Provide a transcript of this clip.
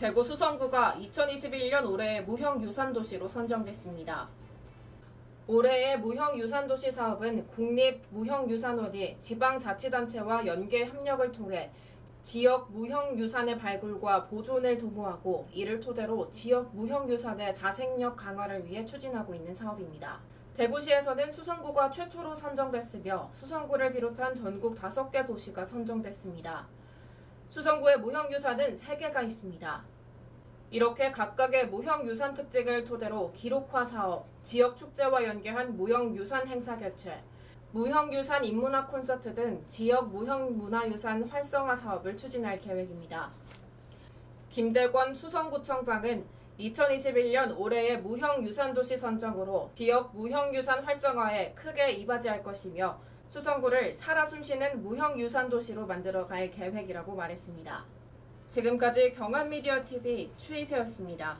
대구 수성구가 2021년 올해의 무형유산도시로 선정됐습니다. 올해의 무형유산도시 사업은 국립무형유산원이 지방자치단체와 연계 협력을 통해 지역 무형유산의 발굴과 보존을 도모하고 이를 토대로 지역 무형유산의 자생력 강화를 위해 추진하고 있는 사업입니다. 대구시에서는 수성구가 최초로 선정됐으며 수성구를 비롯한 전국 5개 도시가 선정됐습니다. 수성구의 무형유산은 3개가 있습니다. 이렇게 각각의 무형유산 특징을 토대로 기록화 사업, 지역 축제와 연계한 무형유산 행사 개최, 무형유산 인문학 콘서트 등 지역 무형문화유산 활성화 사업을 추진할 계획입니다. 김대권 수성구청장은 2021년 올해의 무형유산도시 선정으로 지역 무형유산 활성화에 크게 이바지할 것이며 수성구를 살아 숨쉬는 무형 유산 도시로 만들어 갈 계획이라고 말했습니다. 지금까지 경한미디어TV 최이세였습니다.